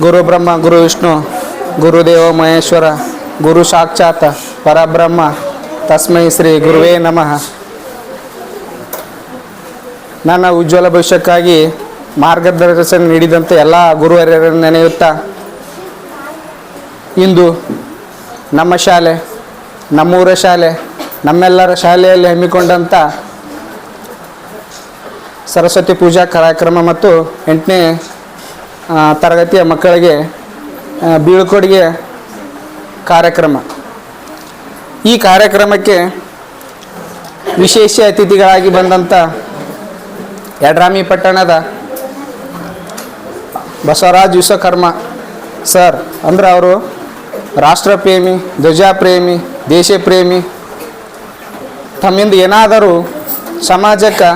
ಗುರು ಬ್ರಹ್ಮ, ಗುರು ವಿಷ್ಣು ಗುರುದೇವ ಮಹೇಶ್ವರ, ಗುರು ಸಾಕ್ಷಾತ್, ಪರಬ್ರಹ್ಮ, ತಸ್ಮೈ ಶ್ರೀ ಗುರುವೇ ನಮಃ. ನನ್ನ ಉಜ್ವಲ ಭವಿಷ್ಯಕ್ಕಾಗಿ ಮಾರ್ಗದರ್ಶನ ನೀಡಿದಂಥ ಎಲ್ಲ ಗುರುವರ್ಯರನ್ನು ನೆನೆಯುತ್ತಾ, ಇಂದು ನಮ್ಮ ಶಾಲೆ, ನಮ್ಮೂರ ಶಾಲೆ, ನಮ್ಮೆಲ್ಲರ ಶಾಲೆಯಲ್ಲಿ ಹಮ್ಮಿಕೊಂಡಂಥ ಸರಸ್ವತಿ ಪೂಜಾ ಕಾರ್ಯಕ್ರಮ ಮತ್ತು ಎಂಟನೇ ತರಗತಿಯ ಮಕ್ಕಳಿಗೆ ಬೀಳ್ಕೊಡುಗೆ ಕಾರ್ಯಕ್ರಮ. ಈ ಕಾರ್ಯಕ್ರಮಕ್ಕೆ ವಿಶೇಷ ಅತಿಥಿಗಳಾಗಿ ಬಂದಂಥ ಯಡ್ರಾಮಿ ಪಟ್ಟಣದ ಬಸವರಾಜ್ ವಿಶ್ವಕರ್ಮ ಸರ್ ಅಂದ್ರೆ ಅವರು ರಾಷ್ಟ್ರಪ್ರೇಮಿ, ಧ್ವಜಪ್ರೇಮಿ, ದೇಶಪ್ರೇಮಿ, ತಮ್ಮಿಂದ ಏನಾದರೂ ಸಮಾಜಕ್ಕೆ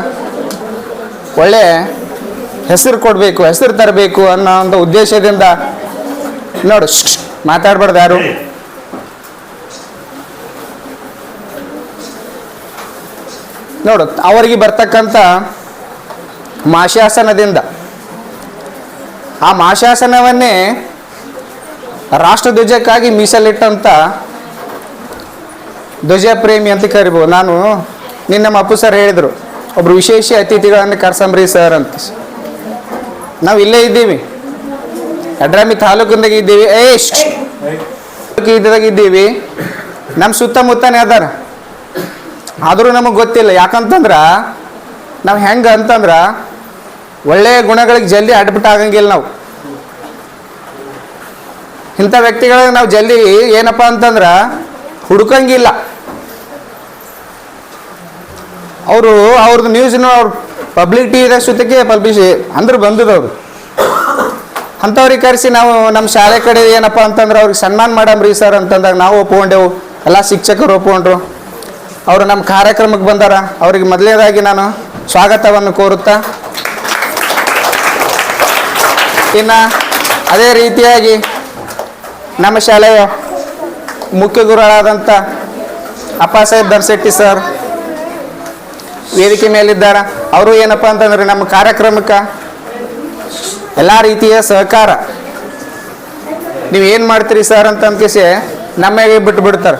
ಒಳ್ಳೆ ಹೆಸರು ಕೊಡಬೇಕು ಹೆಸರು ತರಬೇಕು ಅನ್ನೋ ಒಂದು ಉದ್ದೇಶದಿಂದ ನೋಡು ಮಾತಾಡ್ಬಾರ್ದು ಯಾರು. ನೋಡು ಅವರಿಗೆ ಬರ್ತಕ್ಕಂಥ ಮಾಶಾಸನದಿಂದ ಆ ಮಾಶಾಸನವನ್ನೇ ರಾಷ್ಟ್ರಧ್ವಜಕ್ಕಾಗಿ ಮೀಸಲಿಟ್ಟಂಥ ಧ್ವಜ ಪ್ರೇಮಿ ಅಂತ ಕರಿಬೋದು. ನಾನು ನಿನ್ನ ಮಪ್ಪು ಅಪ್ಪು ಸರ್ ಹೇಳಿದರು ಒಬ್ರು ವಿಶೇಷ ಅತಿಥಿಗಳನ್ನು ಕರ್ಸಂಬ್ರಿ ಸರ್ ಅಂತ. ನಾವು ಇಲ್ಲೇ ಇದ್ದೀವಿ. ಅಡ್ರಾಮಿ ತಾಲೂಕಿಂದಾಗ ಇದ್ದೀವಿ. ಇದ್ದಾಗ ಇದ್ದೀವಿ. ನಮ್ಮ ಸುತ್ತಮುತ್ತನೇ ಅದಾರ. ಆದರೂ ನಮಗೆ ಗೊತ್ತಿಲ್ಲ. ಯಾಕಂತಂದ್ರೆ ನಾವು ಹೆಂಗೆ ಅಂತಂದ್ರೆ ಒಳ್ಳೆಯ ಗುಣಗಳಿಗೆ ಜಲ್ದಿ ಅಡ್ಬಿಟ್ ಆಗಂಗಿಲ್ಲ ನಾವು. ಇಂಥ ವ್ಯಕ್ತಿಗಳಿಗೆ ನಾವು ಜಲ್ದಿ ಏನಪ್ಪ ಅಂತಂದ್ರೆ ಹುಡುಕಂಗಿಲ್ಲ. ಅವರು ಅವ್ರದ್ದು ನ್ಯೂಸ್ನ ಅವ್ರು ಪಬ್ಲಿಕ್ ಟಿವಿದ ಸುತ್ತಕ್ಕೆ ಪಬ್ಲಿಷ್ ಅಂದ್ರೆ ಬಂದದವ್ರು ಅಂಥವ್ರಿಗೆ ಕರೆಸಿ ನಾವು ನಮ್ಮ ಶಾಲೆ ಕಡೆ ಏನಪ್ಪ ಅಂತಂದ್ರೆ ಅವ್ರಿಗೆ ಸನ್ಮಾನ ಮಾಡಮ್ರಿ ಸರ್ ಅಂತಂದಾಗ ನಾವು ಒಪ್ಕೊಂಡೆವು. ಎಲ್ಲ ಶಿಕ್ಷಕರು ಒಪ್ಕೊಂಡ್ರು. ಅವರು ನಮ್ಮ ಕಾರ್ಯಕ್ರಮಕ್ಕೆ ಬಂದಾರ. ಅವ್ರಿಗೆ ಮೊದಲನೇದಾಗಿ ನಾನು ಸ್ವಾಗತವನ್ನು ಕೋರುತ್ತಾ. ಇನ್ನು ಅದೇ ರೀತಿಯಾಗಿ ನಮ್ಮ ಶಾಲೆಯ ಮುಖ್ಯ ಗುರುಗಳಾದಂಥ ಅಪ್ಪ ಸಾಹೇಬ್ ಸರ್ ವೇದಿಕೆ ಮೇಲಿದ್ದಾರೆ. ಅವರು ಏನಪ್ಪ ಅಂತಂದ್ರೆ ನಮ್ಮ ಕಾರ್ಯಕ್ರಮಕ್ಕೆ ಎಲ್ಲ ರೀತಿಯ ಸಹಕಾರ. ನೀವು ಏನು ಮಾಡ್ತೀರಿ ಸರ್ ಅಂತ ಅಂದ್ಕೇಸಿ ನಮಗೆ ಬಿಟ್ಟು ಬಿಡ್ತಾರೆ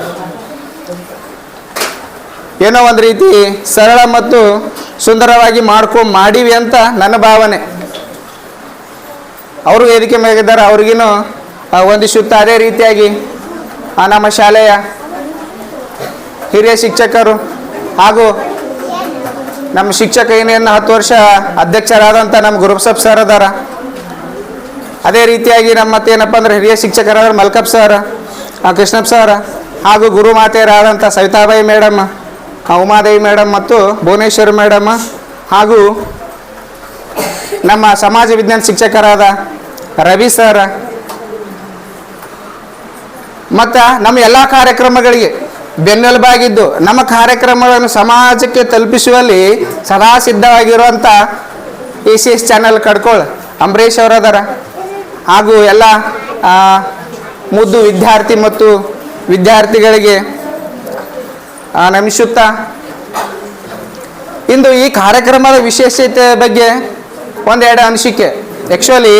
ಏನೋ ಒಂದು ರೀತಿ ಸರಳ ಮತ್ತು ಸುಂದರವಾಗಿ ಮಾಡ್ಕೊ ಮಾಡೀವಿ ಅಂತ ನನ್ನ ಭಾವನೆ. ಅವರು ವೇದಿಕೆ ಅವ್ರಿಗಿನ ಆ, ಒಂದಿಷ್ಟು ಅದೇ ರೀತಿಯಾಗಿ ನಮ್ಮ ಶಾಲೆಯ ಹಿರಿಯ ಶಿಕ್ಷಕರು ಹಾಗೂ ನಮ್ಮ ಶಿಕ್ಷಕ ಏನೇನು ಹತ್ತು ವರ್ಷ ಅಧ್ಯಕ್ಷರಾದಂಥ ನಮ್ಮ ಗುರುಪ್ಸಬ್ ಸರ್ ಅದಾರ. ಅದೇ ರೀತಿಯಾಗಿ ನಮ್ಮ ಮತ್ತೇನಪ್ಪ ಅಂದ್ರೆ ಹಿರಿಯ ಶಿಕ್ಷಕರಾದ ಮಲ್ಕಪ್ ಸರ್ ಕೃಷ್ಣಪ್ಪ ಸರ್ ಹಾಗೂ ಗುರು ಮಾತೆಯರಾದಂಥ ಸವಿತಾಬಾಯಿ ಮೇಡಮ್ ಉಮಾದೇವಿ ಮೇಡಮ್ ಮತ್ತು ಭುವನೇಶ್ವರಿ ಮೇಡಮ್ ಹಾಗೂ ನಮ್ಮ ಸಮಾಜ ವಿಜ್ಞಾನ ಶಿಕ್ಷಕರಾದ ರವಿ ಸರ್ ಮತ್ತು ನಮ್ಮ ಎಲ್ಲ ಕಾರ್ಯಕ್ರಮಗಳಿಗೆ ಬೆನ್ನೆಲುಬಾಗಿದ್ದು. ನಮ್ಮ ಕಾರ್ಯಕ್ರಮಗಳನ್ನು ಸಮಾಜಕ್ಕೆ ತಲುಪಿಸುವಲ್ಲಿ ಸದಾ ಸಿದ್ಧವಾಗಿರುವಂಥ A C S channel Kadkol Ambareesh ಅವರದಾರ. ಹಾಗೂ ಎಲ್ಲ ಮುದ್ದು ವಿದ್ಯಾರ್ಥಿ ಮತ್ತು ವಿದ್ಯಾರ್ಥಿಗಳಿಗೆ ನಮಿಸುತ್ತಾ. ಇಂದು ಈ ಕಾರ್ಯಕ್ರಮದ ವಿಶೇಷತೆ ಬಗ್ಗೆ ಒಂದೆರಡು ಅನಿಸಿಕೆ. ಆ್ಯಕ್ಚುಲಿ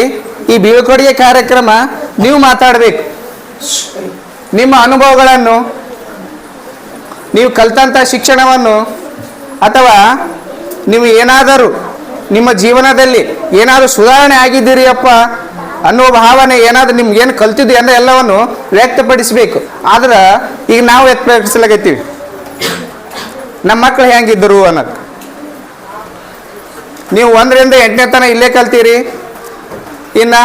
ಈ ಬೀಳ್ಕೊಡುಗೆ ಕಾರ್ಯಕ್ರಮ ನೀವು ಮಾತಾಡಬೇಕು. ನಿಮ್ಮ ಅನುಭವಗಳನ್ನು ನೀವು ಕಲ್ತಂಥ ಶಿಕ್ಷಣವನ್ನು ಅಥವಾ ನೀವು ಏನಾದರೂ ನಿಮ್ಮ ಜೀವನದಲ್ಲಿ ಏನಾದರೂ ಸುಧಾರಣೆ ಆಗಿದ್ದೀರಿ ಅಪ್ಪ ಅನ್ನೋ ಭಾವನೆ ಏನಾದರೂ ನಿಮ್ಗೆ ಏನು ಕಲ್ತಿದ್ವಿ ಅಂದರೆ ಎಲ್ಲವನ್ನು ವ್ಯಕ್ತಪಡಿಸಬೇಕು. ಆದ್ರೆ ಈಗ ನಾವು ವ್ಯಕ್ತಪಡಿಸಲಾಗೈತೀವಿ ನಮ್ಮ ಮಕ್ಕಳು ಹೆಂಗಿದ್ದರು ಅನ್ನೋದು. ನೀವು ಒಂದರಿಂದ ಎಂಟನೇ ತನಕ ಇಲ್ಲೇ ಕಲ್ತೀರಿ. ಇನ್ನು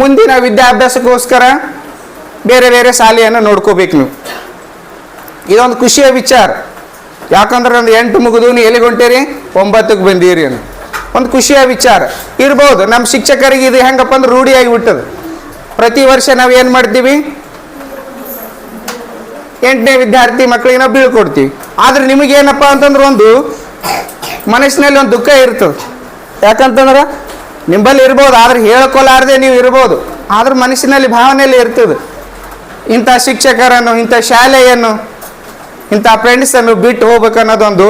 ಮುಂದಿನ ವಿದ್ಯಾಭ್ಯಾಸಕ್ಕೋಸ್ಕರ ಬೇರೆ ಬೇರೆ ಶಾಲೆಯನ್ನು ನೋಡ್ಕೋಬೇಕು ನೀವು. ಇದೊಂದು ಖುಷಿಯ ವಿಚಾರ. ಯಾಕಂದ್ರೆ ಒಂದು ಎಂಟು ಮುಗಿದು ನೀವು ಎಲ್ಲಿಗೆ ಹೊಂಟೀರಿ ಒಂಬತ್ತಕ್ಕೆ ಬಂದೀರಿ ಅಂತ. ಒಂದು ಖುಷಿಯ ವಿಚಾರ. ಇರ್ಬೋದು, ನಮ್ಮ ಶಿಕ್ಷಕರಿಗೆ ಇದು ಹೆಂಗಪ್ಪ ಅಂದ್ರೆ ರೂಢಿಯಾಗಿ ಬಿಟ್ಟದು. ಪ್ರತಿ ವರ್ಷ ನಾವು ಏನು ಮಾಡ್ತೀವಿ? ಎಂಟನೇ ವಿದ್ಯಾರ್ಥಿ ಮಕ್ಕಳಿಗೆ ನಾವು ಬೀಳ್ಕೊಡ್ತೀವಿ. ಆದ್ರೆ ನಿಮಗೇನಪ್ಪ ಅಂತಂದ್ರೆ ಒಂದು ಮನಸ್ಸಿನಲ್ಲಿ ಒಂದು ದುಃಖ ಇರ್ತದೆ. ಯಾಕಂತಂದ್ರೆ ನಿಂಬಲ್ಲಿ ಇರ್ಬೋದು, ಆದ್ರೆ ಹೇಳ್ಕೊಲಾರ್ದೆ ನೀವು ಇರ್ಬೋದು. ಆದ್ರೆ ಮನಸ್ಸಿನಲ್ಲಿ ಭಾವನೆಯಲ್ಲಿ ಇರ್ತದೆ. ಇಂಥ ಶಿಕ್ಷಕರನ್ನು, ಇಂಥ ಶಾಲೆಯನ್ನು ಇಂಥ ಫ್ರೆಂಡ್ಸನ್ನು ಬಿಟ್ಟು ಹೋಗ್ಬೇಕನ್ನೋದೊಂದು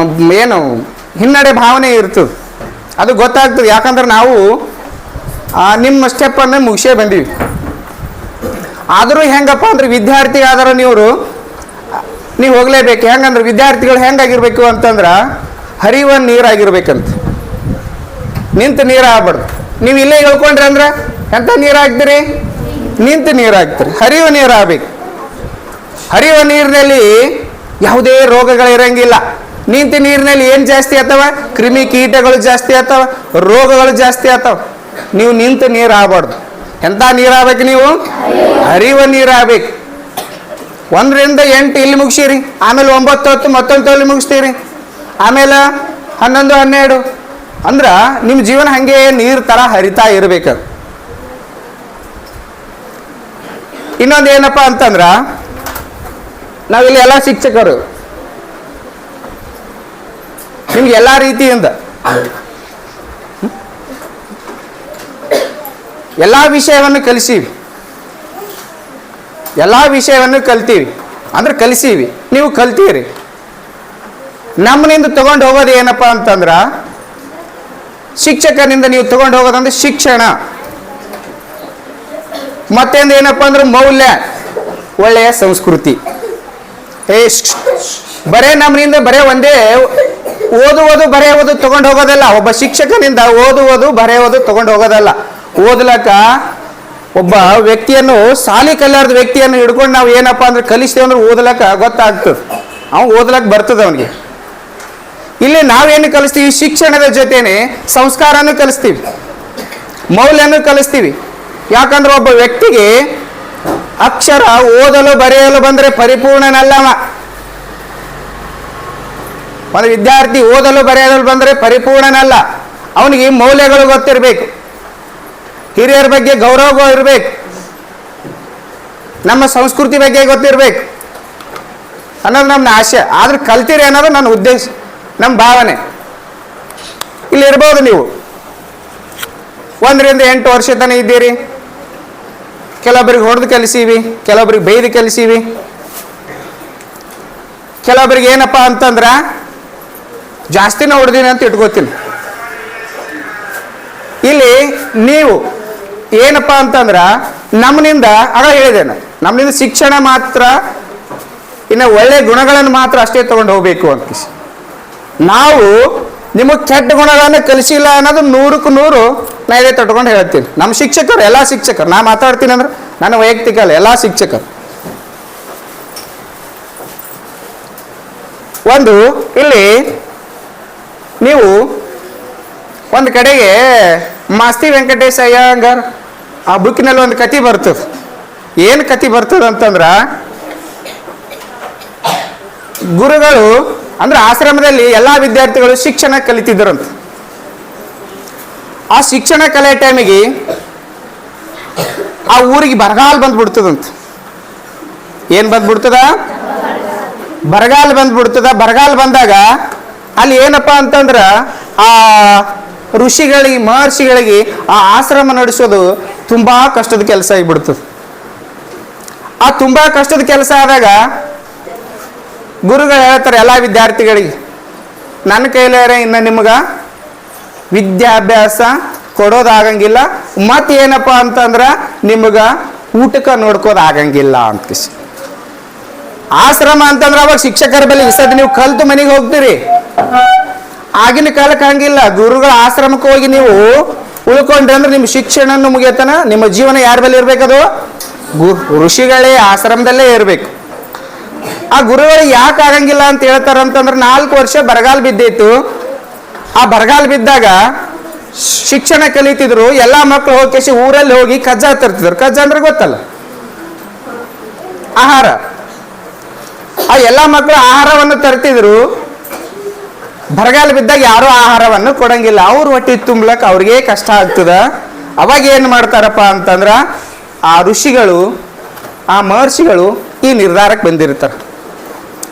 ಒಂದು ಏನು ಹಿನ್ನಡೆ ಭಾವನೆ ಇರ್ತದೆ ಅದು ಗೊತ್ತಾಗ್ತದೆ. ಯಾಕಂದ್ರೆ ನಾವು ನಿಮ್ಮ ಸ್ಟೆಪ್ಪನ್ನು ಮುಗಿಸೇ ಬಂದೀವಿ. ಆದರೂ ಹೆಂಗಪ್ಪ ಅಂದ್ರೆ ವಿದ್ಯಾರ್ಥಿ ಆದ್ರೆ ನೀವು ನೀವು ಹೋಗಲೇಬೇಕು. ಹೆಂಗಂದ್ರೆ ವಿದ್ಯಾರ್ಥಿಗಳು ಹೆಂಗಾಗಿರ್ಬೇಕು ಅಂತಂದ್ರೆ ಹರಿಯುವ ನೀರಾಗಿರ್ಬೇಕಂತ. ನಿಂತು ನೀರು ಆಗ್ಬಾರ್ದು ನೀವು ಇಲ್ಲೇ ಹೇಳ್ಕೊಂಡ್ರಿ ಅಂದ್ರೆ ಎಂಥ ನೀರು ಹಾಕ್ತೀರಿ ನಿಂತು ನೀರು ಹಾಕ್ತೀರಿ ಹರಿಯುವ ನೀರು ಹರಿಯುವ ನೀರಿನಲ್ಲಿ ಯಾವುದೇ ರೋಗಗಳು ಇರಂಗಿಲ್ಲ ನಿಂತ ನೀರಿನಲ್ಲಿ ಏನು ಜಾಸ್ತಿ ಆತವ ಕ್ರಿಮಿ ಕೀಟಗಳು ಜಾಸ್ತಿ ಆತವ ರೋಗಗಳು ಜಾಸ್ತಿ ಆತವ ನೀವು ನಿಂತು ನೀರು ಆಗ್ಬಾರ್ದು ಎಂಥ ನೀರು ಆಗ್ಬೇಕು ನೀವು? ಹರಿಯುವ ನೀರು ಆಗ್ಬೇಕು ಒಂದರಿಂದ ಎಂಟು ಇಲ್ಲಿ ಮುಗಿಸಿರಿ ಆಮೇಲೆ ಒಂಬತ್ತು ಹತ್ತು ಮತ್ತೊಂದು ತೊಲಿ ಮುಗಿಸ್ತೀರಿ. ಆಮೇಲೆ ಹನ್ನೊಂದು, ಹನ್ನೆರಡು. ಅಂದ್ರೆ ನಿಮ್ಮ ಜೀವನ ಹಾಗೆ ನೀರು ಥರ ಹರಿತಾ ಇರಬೇಕು. ಇನ್ನೊಂದು ಏನಪ್ಪ ಅಂತಂದ್ರ ನಾವಿಲ್ಲಿ ಎಲ್ಲ ಶಿಕ್ಷಕರು. ನಿಮ್ಗೆ ಎಲ್ಲ ರೀತಿಯಿಂದ. ಎಲ್ಲ ವಿಷಯವನ್ನು ಕಲಿಸೀವಿ. ಎಲ್ಲ ವಿಷಯವನ್ನು ಕಲ್ತೀವಿ. ಅಂದ್ರೆ ಕಲಿಸೀವಿ. ನೀವು ಕಲ್ತೀರಿ. ನಮ್ಮನಿಂದ ತಗೊಂಡು ಹೋಗೋದು ಏನಪ್ಪ ಅಂತಂದ್ರ, ಶಿಕ್ಷಕನಿಂದ ನೀವು ತಗೊಂಡು ಹೋಗೋದಂದ್ರೆ ಶಿಕ್ಷಣ. ಮತ್ತೊಂದು ಏನಪ್ಪ ಅಂದ್ರೆ ಮೌಲ್ಯ. ಒಳ್ಳೆಯ ಸಂಸ್ಕೃತಿ. ಏ. ಬರೇ ನಮ್ಮನಿಂದ ಬರೇ ಒಂದೇ ಓದುವುದು, ಬರೆಯುವುದು, ತಗೊಂಡು ಹೋಗೋದಲ್ಲ. ಒಬ್ಬ ಶಿಕ್ಷಕನಿಂದ ಓದುವುದು, ಬರೆಯುವುದು, ತಗೊಂಡು ಹೋಗೋದಲ್ಲ. ಓದ್ಲಕ್ಕ ಒಬ್ಬ ವ್ಯಕ್ತಿಯನ್ನು, ಸಾಲಿ ಕಲಿಯಾರದ ವ್ಯಕ್ತಿಯನ್ನು ಹಿಡ್ಕೊಂಡು ನಾವು ಏನಪ್ಪ ಅಂದ್ರೆ ಕಲಿಸ್ತೇವೆ ಅಂದ್ರೆ ಓದ್ಲಕ್ಕ ಗೊತ್ತಾಗ್ತದೆ. ಅವ್ನು ಓದ್ಲಕ್ಕ ಬರ್ತದೆ ಅವನಿಗೆ. ಇಲ್ಲಿ ನಾವೇನು ಕಲಿಸ್ತೀವಿ? ಶಿಕ್ಷಣದ ಜೊತೆನೆ ಸಂಸ್ಕಾರನೂ ಕಲಿಸ್ತೀವಿ. ಮೌಲ್ಯನೂ ಕಲಿಸ್ತೀವಿ. ಯಾಕಂದ್ರೆ ಒಬ್ಬ ವ್ಯಕ್ತಿಗೆ ಅಕ್ಷರ ಓದಲು ಬರೆಯಲು ಬಂದರೆ ಪರಿಪೂರ್ಣನಲ್ಲವ. ಒಂದು ವಿದ್ಯಾರ್ಥಿ ಓದಲು ಬರೆಯಲು ಬಂದರೆ ಪರಿಪೂರ್ಣನಲ್ಲ. ಅವನಿಗೆ ಮೌಲ್ಯಗಳು ಗೊತ್ತಿರಬೇಕು. ಹಿರಿಯರ ಬಗ್ಗೆ ಗೌರವ ಇರಬೇಕು. ನಮ್ಮ ಸಂಸ್ಕೃತಿ ಬಗ್ಗೆ ಗೊತ್ತಿರಬೇಕು. ಅನ್ನೋದು ನಮ್ಮ ಆಶೆ. ಆದ್ರೆ ಕಲ್ತೀರಿ ಅನ್ನೋದು ನನ್ನ ಉದ್ದೇಶ, ನಮ್ಮ ಭಾವನೆ. ಇಲ್ಲಿ ಇರ್ಬೋದು ನೀವು. ಒಂದರಿಂದ ಎಂಟು ವರ್ಷ ತನಕ ಇದ್ದೀರಿ. ಕೆಲವೊಬ್ಬರಿಗೆ ಹೊಡೆದು ಕಲಿಸೀವಿ, ಕೆಲವೊಬ್ಬರಿಗೆ ಬೈದು ಕಲಿಸೀವಿ. ಕೆಲವೊಬ್ಬರಿಗೆ ಏನಪ್ಪ ಅಂತಂದ್ರ ಜಾಸ್ತಿನ ಹೊಡೆದೀನಿ ಅಂತ ಇಟ್ಕೋತೀನಿ. ಇಲ್ಲಿ ನೀವು ಏನಪ್ಪ ಅಂತಂದ್ರ ನಮ್ಮನಿಂದ ಆಗ ಹೇಳಿದೆ ನಾನು ನಮ್ಮನಿಂದ ಶಿಕ್ಷಣ ಮಾತ್ರ, ಇನ್ನು ಒಳ್ಳೆ ಗುಣಗಳನ್ನು ಮಾತ್ರ ಅಷ್ಟೇ ತಗೊಂಡು ಹೋಗಬೇಕು ಅಂತ. ನಾವು ನಿಮಗೆ ಕೆಟ್ಟ ಗುಣಗಳನ್ನು ಕಲಿಸಿಲ್ಲ ಅನ್ನೋದು ನೂರಕ್ಕೆ ನೂರು ನಾ ಇದೇ ತಟ್ಕೊಂಡು ಹೇಳ್ತೀನಿ. ನಮ್ಮ ಶಿಕ್ಷಕರು, ಎಲ್ಲ ಶಿಕ್ಷಕರು, ನಾ ಮಾತಾಡ್ತೀನಿ ಅಂದ್ರೆ ನನ್ನ ವೈಯಕ್ತಿಕ ಅಲ್ಲ, ಎಲ್ಲ ಶಿಕ್ಷಕರು. ಒಂದು, ಇಲ್ಲಿ ನೀವು ಒಂದು ಕಡೆಗೆ ಮಾಸ್ತಿ ವೆಂಕಟೇಶ ಅಯ್ಯಂಗಾರ್ ಆ ಬುಕ್ಕಿನಲ್ಲಿ ಒಂದು ಕತಿ ಬರ್ತದೆ. ಏನು ಕತಿ ಬರ್ತದೆ ಅಂತಂದ್ರೆ, ಗುರುಗಳು ಅಂದ್ರೆ ಆಶ್ರಮದಲ್ಲಿ ಎಲ್ಲ ವಿದ್ಯಾರ್ಥಿಗಳು ಶಿಕ್ಷಣ ಕಲಿತಿದ್ದರಂತ ಆ ಶಿಕ್ಷಣ ಕಲೆ ಟೈಮಿಗೆ ಆ ಊರಿಗೆ ಬರಗಾಲ ಬಂದ್ಬಿಡ್ತದಂತ. ಏನು ಬಂದ್ಬಿಡ್ತದ? ಬರಗಾಲ ಬಂದ್ಬಿಡ್ತದ. ಬರಗಾಲ ಬಂದಾಗ ಅಲ್ಲಿ ಏನಪ್ಪ ಅಂತಂದ್ರ ಆ ಋಷಿಗಳಿಗೆ, ಮಹರ್ಷಿಗಳಿಗೆ ಆ ಆಶ್ರಮ ನಡೆಸೋದು ತುಂಬಾ ಕಷ್ಟದ ಕೆಲಸ ಆಗಿಬಿಡ್ತದೆ. ಆ ತುಂಬಾ ಕಷ್ಟದ ಕೆಲಸ ಆದಾಗ ಗುರುಗಳು ಹೇಳ್ತಾರೆ ಎಲ್ಲ ವಿದ್ಯಾರ್ಥಿಗಳಿಗೆ, ನನ್ನ ಕೈಲಾರೆ ಇನ್ನು ನಿಮ್ಗೆ ವಿದ್ಯಾಭ್ಯಾಸ ಕೊಡೋದಾಗಂಗಿಲ್ಲ. ಮತ್ತೇನಪ್ಪ ಅಂತಂದ್ರೆ ನಿಮ್ಗೆ ಊಟಕ್ಕೆ ನೋಡ್ಕೋದಾಗಂಗಿಲ್ಲ ಅಂತ ಆಶ್ರಮ ಅಂತಂದ್ರೆ ಅವಾಗ ಶಿಕ್ಷಕರ ಬಳಿ ಇಸದ್ ನೀವು ಕಲ್ತು ಮನೆಗೆ ಹೋಗ್ತೀರಿ. ಆಗಿನ ಕಾಲಕ್ಕೆ ಹಂಗಿಲ್ಲ. ಗುರುಗಳ ಆಶ್ರಮಕ್ಕೆ ಹೋಗಿ ನೀವು ಉಳ್ಕೊಂಡ್ರಿ ಅಂದ್ರೆ ನಿಮ್ಮ ಶಿಕ್ಷಣ ಮುಗಿಯತನ, ನಿಮ್ಮ ಜೀವನ ಯಾರ ಬಳಿ ಇರ್ಬೇಕದು? ಗು ಋಷಿಗಳೇ ಆಶ್ರಮದಲ್ಲೇ ಇರಬೇಕು. ಆ ಗುರುಗಳು ಯಾಕೆ ಆಗಂಗಿಲ್ಲ ಅಂತ ಹೇಳ್ತಾರ ಅಂತಂದ್ರೆ ನಾಲ್ಕು ವರ್ಷ ಬರಗಾಲ ಬಿದ್ದಿತ್ತು ಆ ಬರಗಾಲ ಬಿದ್ದಾಗ ಶಿಕ್ಷಣ ಕಲಿತಿದ್ರು, ಎಲ್ಲಾ ಮಕ್ಕಳು ಹೋಗಿ ಊರಲ್ಲಿ ಹೋಗಿ ಕಜ್ಜಾ ತರ್ತಿದ್ರು ಕಜ್ಜಾ ಅಂದ್ರೆ ಗೊತ್ತಲ್ಲ? ಆಹಾರ. ಆ ಎಲ್ಲ ಮಕ್ಕಳು ಆಹಾರವನ್ನು ತರ್ತಿದ್ರು. ಬರಗಾಲ ಬಿದ್ದಾಗ ಯಾರೂ ಆಹಾರವನ್ನು ಕೊಡಂಗಿಲ್ಲ. ಅವ್ರ ಹೊಟ್ಟೆ ತುಂಬಲಕ್ ಅವ್ರಿಗೆ ಕಷ್ಟ ಆಗ್ತದ. ಅವಾಗ ಏನು ಮಾಡ್ತಾರಪ್ಪ ಅಂತಂದ್ರ ಆ ಋಷಿಗಳು, ಆ ಮಹರ್ಷಿಗಳು ಈ ನಿರ್ಧಾರಕ್ಕೆ ಬಂದಿರ್ತಾರೆ.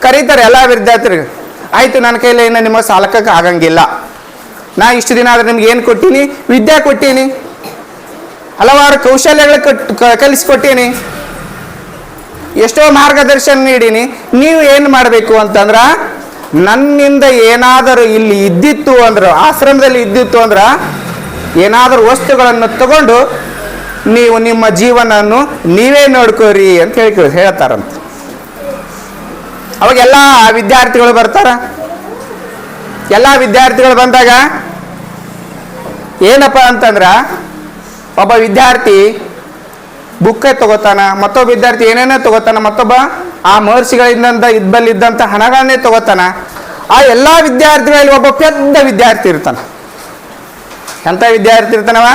ಕರೀತಾರೆ, ಎಲ್ಲ ವಿದ್ಯಾರ್ಥಿಗಳಿಗೆ ಆಯಿತು, ನನ್ನ ಕೈಲಿ ಏನ ನಿಮಗೆ ಸಾಲಕಕ್ಕೆ ಆಗಂಗಿಲ್ಲ. ನಾ ಇಷ್ಟು ದಿನ ಆದ್ರೆ ನಿಮ್ಗೆ ಏನು ಕೊಟ್ಟೀನಿ? ವಿದ್ಯೆ ಕೊಟ್ಟೀನಿ. ಹಲವಾರು ಕೌಶಲ್ಯಗಳ ಕಲಿಸ್ಕೊಟ್ಟೀನಿ. ಎಷ್ಟೋ ಮಾರ್ಗದರ್ಶನ ನೀಡೀನಿ. ನೀವು ಏನು ಮಾಡಬೇಕು ಅಂತಂದ್ರೆ, ನನ್ನಿಂದ ಏನಾದರೂ ಇಲ್ಲಿ ಇದ್ದಿತ್ತು ಅಂದ್ರೆ, ಆಶ್ರಮದಲ್ಲಿ ಇದ್ದಿತ್ತು ಅಂದ್ರೆ, ಏನಾದರೂ ವಸ್ತುಗಳನ್ನು ತಗೊಂಡು ನೀವು ನಿಮ್ಮ ಜೀವನವನ್ನು ನೀವೇ ನೋಡ್ಕೋರಿ ಅಂತ ಹೇಳಿ ಹೇಳ್ತಾರಂತ ಅವಾಗೆಲ್ಲ ವಿದ್ಯಾರ್ಥಿಗಳು ಬರ್ತಾರ? ಎಲ್ಲ ವಿದ್ಯಾರ್ಥಿಗಳು ಬಂದಾಗ ಏನಪ್ಪ ಅಂತಂದ್ರ ಒಬ್ಬ ವಿದ್ಯಾರ್ಥಿ ಬುಕ್ಕೇ ತಗೋತಾನ, ಮತ್ತೊಬ್ಬ ವಿದ್ಯಾರ್ಥಿ ಏನೇನೋ ತಗೋತಾನ, ಮತ್ತೊಬ್ಬ ಆ ಮಹರ್ಷಿಗಳಿಂದ ಇದ್ಬಲ್ಲಿದ್ದಂಥ ಹಣಗಳನ್ನೇ ತಗೋತಾನ. ಆ ಎಲ್ಲ ವಿದ್ಯಾರ್ಥಿಗಳಲ್ಲಿ ಒಬ್ಬ ಪೆದ್ದ ವಿದ್ಯಾರ್ಥಿ ಇರ್ತಾನ. ಎಂಥ ವಿದ್ಯಾರ್ಥಿ ಇರ್ತಾನವ?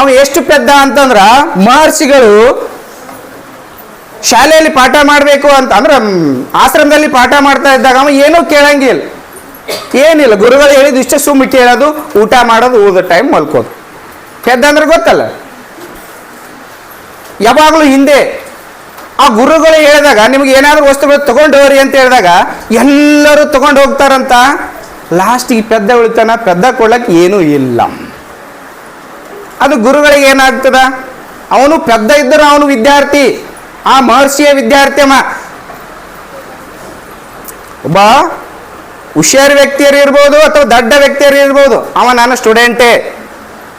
ಅವ ಎಷ್ಟು ಪೆದ್ದ ಅಂತಂದ್ರ ಮಹರ್ಷಿಗಳು ಶಾಲೆಯಲ್ಲಿ ಪಾಠ ಮಾಡಬೇಕು ಅಂತ, ಅಂದ್ರೆ ಆಶ್ರಮದಲ್ಲಿ ಪಾಠ ಮಾಡ್ತಾ ಇದ್ದಾಗ ಅವ ಏನೂ ಕೇಳಂಗಿಲ್ಲ ಏನಿಲ್ಲ, ಗುರುಗಳು ಹೇಳಿದ ಇಷ್ಟೇ ಸುಮ್ಮನೆ ಕೇಳೋದು, ಊಟ ಮಾಡೋದು, ಓದೋ ಟೈಮ್ ಮಲ್ಕೋದು. ಕೆದ್ದಂದ್ರೆ ಗೊತ್ತಲ್ಲ. ಯಾವಾಗಲೂ ಹಿಂದೆ ಆ ಗುರುಗಳು ಹೇಳಿದಾಗ, ನಿಮ್ಗೆ ಏನಾದರೂ ವಸ್ತುಗಳು ತಗೊಂಡು ಹೋಗ್ರಿ ಅಂತ ಹೇಳಿದಾಗ, ಎಲ್ಲರೂ ತಗೊಂಡು ಹೋಗ್ತಾರಂತ. ಲಾಸ್ಟಿಗೆ ಪೆದ್ದ ಉಳಿತಾನ, ಪೆದ್ದ ಕೊಡ್ಲಕ್ಕೆ ಏನೂ ಇಲ್ಲ. ಅದು ಗುರುಗಳಿಗೆ ಏನಾಗ್ತದ? ಅವನು ಪೆದ್ದ ಇದ್ದರೂ ಅವನು ವಿದ್ಯಾರ್ಥಿ. ಆ ಮಹರ್ಷಿಯ ವಿದ್ಯಾರ್ಥಿ ಅವ. ಒಬ್ಬ ಹುಷಾರ್ ವ್ಯಕ್ತಿಯರು ಇರ್ಬೋದು ಅಥವಾ ದೊಡ್ಡ ವ್ಯಕ್ತಿಯರು ಇರ್ಬೋದು. ಅವ ನಾನು ಸ್ಟೂಡೆಂಟೇ.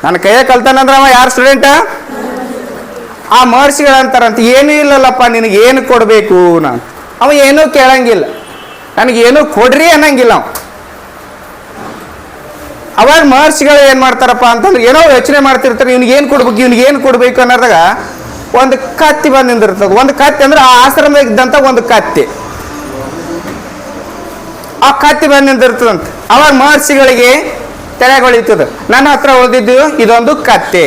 ನನ್ನ ಕೈಯ ಕಲ್ತಾನಂದ್ರೆ ಅವ ಯಾರು ಸ್ಟೂಡೆಂಟ? ಆ ಮಹರ್ಷಿಗಳಂತಾರಂತ ಏನೂ ಇಲ್ಲಲ್ಲಪ್ಪ, ನಿನಗೆ ಏನು ಕೊಡಬೇಕು ನಾನು. ಅವ ಏನೂ ಕೇಳಂಗಿಲ್ಲ. ನನಗೇನು ಕೊಡ್ರಿ ಅನ್ನಂಗಿಲ್ಲ ಅವ. ಅವಾಗ ಮಹರ್ಷಿಗಳು ಏನು ಮಾಡ್ತಾರಪ್ಪ ಅಂತಂದ್ರೆ ಏನೋ ಯೋಚನೆ ಮಾಡ್ತಿರ್ತಾರೆ, ಇವ್ನಿಗೆ ಏನು ಕೊಡ್ಬೇಕು, ಇವ್ನಿಗೆ ಏನು ಕೊಡ್ಬೇಕು ಅನ್ನೋದಾಗ ಒಂದು ಕತ್ತಿ ಬಂದು ನಿಂದಿರ್ತದೆ ಒಂದು ಕತ್ತಿ ಅಂದ್ರೆ ಆ ಆಶ್ರಮ ಇದ್ದಂಥ ಒಂದು ಕತ್ತಿ. ಆ ಕತ್ತಿ ಬಂದು ನಿಂದಿರ್ತದಂತ ಅವಾಗ ಮಹರ್ಷಿಗಳಿಗೆ ತಲೆಗೊಳಿತದ ನನ್ನ ಹತ್ರ ಉಳಿದಿದ್ದು ಇದೊಂದು ಕತ್ತೆ.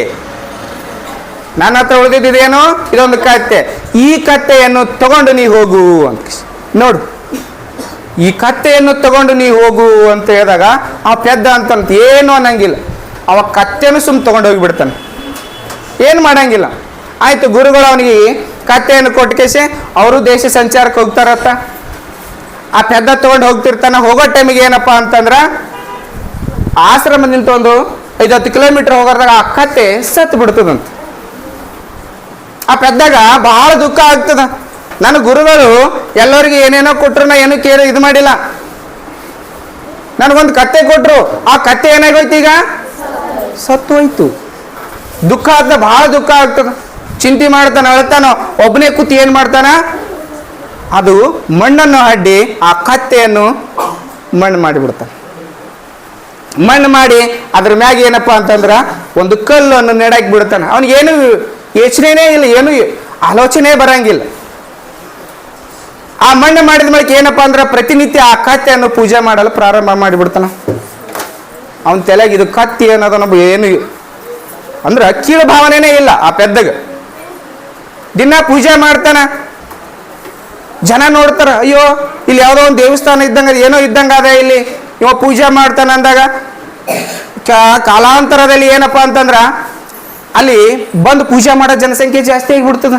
ನನ್ನ ಹತ್ರ ಉಳಿದಿದ್ದೇನು ಇದೊಂದು ಕತ್ತೆ. ಈ ಕತ್ತೆಯನ್ನು ತಗೊಂಡು ನೀ ಹೋಗು ಅಂತ ನೋಡು. ಈ ಕತ್ತೆಯನ್ನು ತಗೊಂಡು ನೀ ಹೋಗು ಅಂತ ಹೇಳಿದಾಗ ಆ ಪೆದ್ದ ಅಂತಂತ ಏನು ಅನ್ನಂಗಿಲ್ಲ. ಅವ ಕತ್ತೆನು ಸುಮ್ ತಗೊಂಡು ಹೋಗಿಬಿಡ್ತಾನೆ ಏನು ಮಾಡಂಗಿಲ್ಲ. ಆಯ್ತು, ಗುರುಗಳು ಅವನಿಗೆ ಕತ್ತೆಯನ್ನು ಕೊಟ್ಕೇಸಿ ಅವರು ದೇಶ ಸಂಚಾರಕ್ಕೆ ಹೋಗ್ತಾರತ್ತ. ಆ ಪೆದ್ದ ತಗೊಂಡು ಹೋಗ್ತಿರ್ತಾನೆ. ಹೋಗೋ ಟೈಮಿಗೆ ಏನಪ್ಪ ಅಂತಂದ್ರ ಆಶ್ರಮದಿಂದ ಒಂದು ಐದತ್ತು ಕಿಲೋಮೀಟರ್ ಹೋಗೋದಾಗ ಆ ಕತ್ತೆ ಸತ್ತು ಬಿಡ್ತದಂತ. ಆ ಪೆದ್ದಾಗ ಬಹಳ ದುಃಖ ಆಗ್ತದ. ನನ್ನ ಗುರುಗಳು ಎಲ್ಲರಿಗೆ ಏನೇನೋ ಕೊಟ್ರು ನಾ ಏನೂ ಕೇಳಿ ಇದು ಮಾಡಿಲ್ಲ. ನನಗೊಂದು ಕತ್ತೆ ಕೊಟ್ರು. ಆ ಕತ್ತೆ ಏನಾಗೋಯ್ತು ಈಗ? ಸತ್ತು ಹೋಯ್ತು ದುಃಖ ಆಗ್ತದೆ, ಬಹಳ ದುಃಖ ಆಗ್ತದ. ಚಿಂತೆ ಮಾಡ್ತಾನ ಅಳ್ತಾನ ಒಬ್ಬನೇ ಕೂತಿ ಏನ್ ಮಾಡ್ತಾನ? ಅದು ಮಣ್ಣನ್ನು ಅಡ್ಡಿ ಆ ಕತ್ತೆಯನ್ನು ಮಣ್ಣು ಮಾಡಿಬಿಡ್ತಾನೆ. ಮಣ್ಣು ಮಾಡಿ ಅದ್ರ ಮ್ಯಾಗ ಏನಪ್ಪ ಅಂತಂದ್ರೆ ಒಂದು ಕಲ್ಲನ್ನು ನೆಡಾಕಿ ಬಿಡ್ತಾನೆ. ಅವನಿಗೇನು ಯೋಚನೆನೇ ಇಲ್ಲ, ಏನು ಆಲೋಚನೆ ಬರಂಗಿಲ್ಲ. ಆ ಮಣ್ಣು ಮಾಡಿದ ಮೇಲೆ ಏನಪ್ಪ ಅಂದ್ರೆ ಪ್ರತಿನಿತ್ಯ ಆ ಕತ್ತೆಯನ್ನು ಪೂಜೆ ಮಾಡಲು ಪ್ರಾರಂಭ ಮಾಡಿಬಿಡ್ತಾನ. ಅವನ ತಲೆಗೆ ಇದು ಕತ್ತಿ ಅನ್ನೋದು ನಮ್ಗೆ ಏನು ಅಂದ್ರೆ ಕೀಳು ಭಾವನೆನೇ ಇಲ್ಲ ಆ ಪೆದ್ದಗ. ದಿನ ಪೂಜೆ ಮಾಡ್ತಾನೆ. ಜನ ನೋಡ್ತಾರ, ಅಯ್ಯೋ, ಇಲ್ಲಿ ಯಾವುದೋ ಒಂದು ದೇವಸ್ಥಾನ ಇದ್ದಂಗ, ಏನೋ ಇದ್ದಂಗ ಅದ ಇಲ್ಲಿ. ಇವ ಪೂಜೆ ಮಾಡ್ತಾನ ಅಂದಾಗ ಕಾಲಾಂತರದಲ್ಲಿ ಏನಪ್ಪ ಅಂತಂದ್ರ, ಅಲ್ಲಿ ಬಂದು ಪೂಜೆ ಮಾಡೋ ಜನಸಂಖ್ಯೆ ಜಾಸ್ತಿ ಆಗಿಬಿಡ್ತದ.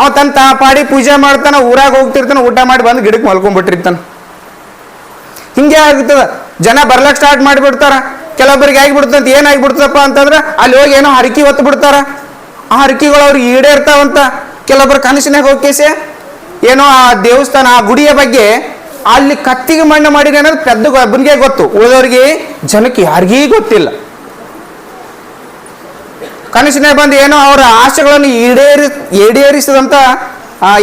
ಅವ ತನ್ನ ತಾ ಪಾಡಿ ಪೂಜೆ ಮಾಡ್ತಾನ, ಊರಾಗ ಹೋಗ್ತಿರ್ತಾನ, ಊಟ ಮಾಡಿ ಬಂದು ಗಿಡಕ್ಕೆ ಮಲ್ಕೊಂಡ್ಬಿಟ್ಟಿರ್ತಾನ ಹಿಂಗೆ ಆಗ್ತದ. ಜನ ಬರ್ಲಕ್ಕೆ ಸ್ಟಾರ್ಟ್ ಮಾಡಿಬಿಡ್ತಾರ. ಕೆಲವೊಬ್ಬರಿಗೆ ಆಗಿಬಿಡ್ತಂತ ಏನಾಗಿಬಿಡ್ತದಪ್ಪ ಅಂತಂದ್ರೆ, ಅಲ್ಲಿ ಹೋಗಿ ಏನೋ ಹರಕಿ ಹೊತ್ತು ಬಿಡ್ತಾರ ಆ ಹರಕೆಗಳು ಅವ್ರಿಗೆ ಈಡೇರ್ತಾವಂತ ಕೆಲವೊಬ್ಬರು ಕನಸಿನಾಗ ಹೋಗ್ಕೇಸೆ ಏನೋ ಆ ದೇವಸ್ಥಾನ, ಆ ಗುಡಿಯ ಬಗ್ಗೆ ಅಲ್ಲಿ ಕತ್ತಿಗೆ ಮಣ್ಣು ಮಾಡಿದೆ ಅನ್ನೋದು ಪೆದ್ದ ಒಬ್ಬನಿಗೆ ಗೊತ್ತು. ಉಳಿದವ್ರಿಗೆ ಜನಕ್ಕೆ ಯಾರಿಗೀ ಗೊತ್ತಿಲ್ಲ. ಕನಸಿನ ಬಂದು ಏನೋ ಅವರ ಆಸೆಗಳನ್ನು ಈಡೇರಿ, ಈಡೇರಿಸದಂತ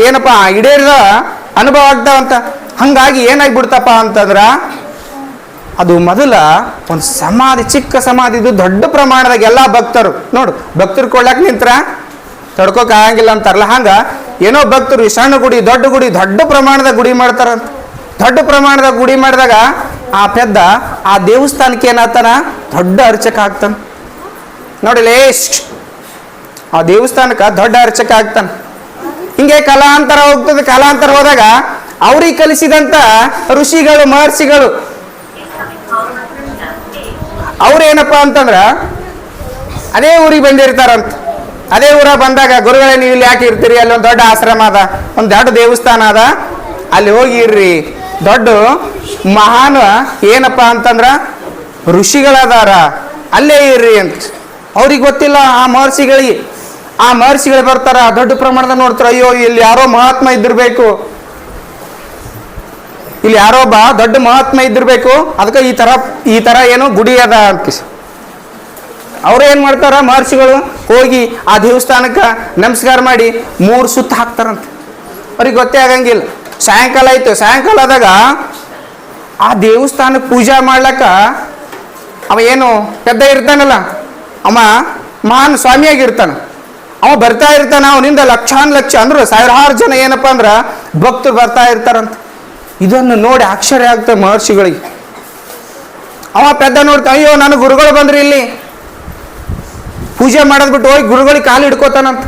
ಏನಪ್ಪ, ಈಡೇರಿದ ಅನುಭವ ಆಗ್ತಾವಂತ. ಹಂಗಾಗಿ ಏನಾಗ್ಬಿಡ್ತಪ್ಪ ಅಂತಂದ್ರ ಅದು ಮೊದಲ ಒಂದು ಸಮಾಧಿ, ಚಿಕ್ಕ ಸಮಾಧಿ ಇದು ದೊಡ್ಡ ಪ್ರಮಾಣದಾಗ ಎಲ್ಲ ಭಕ್ತರು. ನೋಡು, ಭಕ್ತರು ಕೊಳ್ಳಾಕ ನಿಂತ್ರ ತಡ್ಕೋಕೆ ಆಗಂಗಿಲ್ಲ ಅಂತಾರಲ್ಲ, ಹಂಗ ಏನೋ ಭಕ್ತರು ಈ ಸಣ್ಣ ಗುಡಿ, ದೊಡ್ಡ ಗುಡಿ, ದೊಡ್ಡ ಪ್ರಮಾಣದ ಗುಡಿ ಮಾಡ್ತಾರಂತ ದೊಡ್ಡ ಪ್ರಮಾಣದ ಗುಡಿ ಮಾಡಿದಾಗ ಆ ಪೆದ್ದ ಆ ದೇವಸ್ಥಾನಕ್ಕೆ ಏನಾಗ್ತಾನ? ದೊಡ್ಡ ಅರ್ಚಕ ಆಗ್ತಾನ. ನೋಡಿಲೇ ಆ ದೇವಸ್ಥಾನಕ್ಕೆ ದೊಡ್ಡ ಅರ್ಚಕ ಆಗ್ತಾನ. ಹಿಂಗೆ ಕಲಾಂತರ ಹೋಗ್ತದೆ, ಕಲಾಂತರ ಹೋದಾಗ ಅವ್ರಿಗೆ ಕಲಿಸಿದಂತ ಋಷಿಗಳು, ಮಹರ್ಷಿಗಳು ಅವ್ರೇನಪ್ಪ ಅಂತಂದ್ರ, ಅದೇ ಊರಿಗೆ ಬಂದಿರ್ತಾರಂತ. ಅದೇ ಊರ ಬಂದಾಗ, ಗುರುಗಳೇ ನೀವು ಇಲ್ಲಿ ಯಾಕೆ ಇರ್ತೀರಿ? ಅಲ್ಲಿ ಒಂದು ದೊಡ್ಡ ಆಶ್ರಮ ಅದ, ಒಂದು ದೊಡ್ಡ ದೇವಸ್ಥಾನ ಅದ. ಅಲ್ಲಿ ಹೋಗಿ ಇರ್ರಿ ದೊಡ್ಡ ಮಹಾನ್ ಏನಪ್ಪ ಅಂತಂದ್ರ, ಋಷಿಗಳದಾರ. ಅಲ್ಲೇ ಇರ್ರಿ ಅಂತ. ಅವ್ರಿಗೆ ಗೊತ್ತಿಲ್ಲ ಆ ಮಹರ್ಷಿಗಳಿಗೆ. ಆ ಮಹರ್ಷಿಗಳು ಬರ್ತಾರ, ದೊಡ್ಡ ಪ್ರಮಾಣದ ನೋಡ್ತಾರ, ಅಯ್ಯೋ, ಇಲ್ಲಿ ಯಾರೋ ಮಹಾತ್ಮ ಇದ್ದಿರ್ಬೇಕು. ಇಲ್ಲಿ ಯಾರೋ ಒಬ್ಬ ದೊಡ್ಡ ಮಹಾತ್ಮ ಇದ್ದಿರಬೇಕು. ಅದಕ್ಕೆ ಈ ಥರ ಈ ಥರ ಏನು ಗುಡಿ ಅದ ಅಂತ ಅವ್ರು ಏನು ಮಾಡ್ತಾರ, ಮಹರ್ಷಿಗಳು ಹೋಗಿ ಆ ದೇವಸ್ಥಾನಕ್ಕೆ ನಮಸ್ಕಾರ ಮಾಡಿ ಮೂರು ಸುತ್ತ ಹಾಕ್ತಾರಂತೆ. ಅವ್ರಿಗೆ ಗೊತ್ತೇ ಆಗಂಗಿಲ್ಲ. ಸಾಯಂಕಾಲ ಆಯ್ತು. ಸಾಯಂಕಾಲದಾಗ ಆ ದೇವಸ್ಥಾನಕ್ಕೆ ಪೂಜೆ ಮಾಡ್ಲಕ್ಕ ಅವ ಏನು ಪೆದ್ದ ಇರ್ತಾನಲ್ಲ, ಅವ ಮಹಾನ್ ಸ್ವಾಮಿಯಾಗಿರ್ತಾನ. ಅವ ಬರ್ತಾ ಇರ್ತಾನ, ಅವನಿಂದ ಲಕ್ಷಾನ್ ಲಕ್ಷ ಅಂದ್ರೆ ಸಾವಿರಾರು ಜನ ಏನಪ್ಪ ಅಂದ್ರೆ ಭಕ್ತರು ಬರ್ತಾ ಇರ್ತಾರಂತ. ಇದನ್ನು ನೋಡಿ ಆಶ್ಚರ್ಯ ಆಗ್ತದೆ ಮಹರ್ಷಿಗಳಿಗೆ. ಅವ ಪೆದ್ದ ನೋಡ್ತಾ ಅಯ್ಯೋ, ನನ್ನ ಗುರುಗಳು ಬಂದ್ರಿ ಇಲ್ಲಿ. ಪೂಜೆ ಮಾಡದ್ಬಿಟ್ಟು ಹೋಗಿ ಗುರುಗಳಿಗೆ ಕಾಲು ಹಿಡ್ಕೋತಾನಂತ.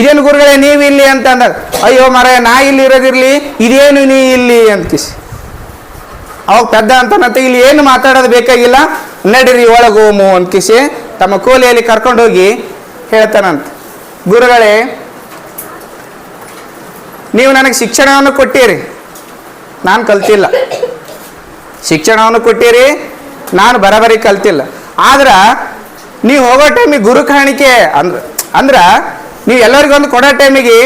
ಇದೇನು ಗುರುಗಳೇ, ನೀವು ಇಲ್ಲಿ ಅಂತ ಅಂದಾಗ, ಅಯ್ಯೋ ಮರ ನಾ ಇಲ್ಲಿ ಇರೋದಿರ್ಲಿ, ಇದೇನು ನೀ ಇಲ್ಲಿ ಅಂತ ಕಿಸಿ. ಅವಾಗ ಪೆದ್ದ ಅಂತನಂತ ಇಲ್ಲಿ ಏನು ಮಾತಾಡೋದು ಬೇಕಾಗಿಲ್ಲ, ನಡೀರಿ, ಒಳಗೋಮು ಅಂತ ಕಿಸಿ, ತಮ್ಮ ಕೋಲಿಯಲ್ಲಿ ಕರ್ಕೊಂಡೋಗಿ ಹೇಳ್ತಾನಂತ. ಗುರುಗಳೇ ನೀವು ನನಗೆ ಶಿಕ್ಷಣವನ್ನು ಕೊಟ್ಟಿರಿ. ನಾನು ಕಲ್ತಿಲ್ಲ. ಶಿಕ್ಷಣವನ್ನು ಕೊಟ್ಟಿರಿ, ನಾನು ಬರಬರಿ ಕಲ್ತಿಲ್ಲ. ಆದ್ರೆ ನೀವು ಹೋಗೋ ಟೈಮಿಗೆ ಗುರು ಕಾಣಿಕೆ ಅಂದ್ರ, ಅಂದ್ರೆ ನೀವು ಎಲ್ಲರಿಗೊಂದು ಕೊಡೋ ಟೈಮಿಗೆ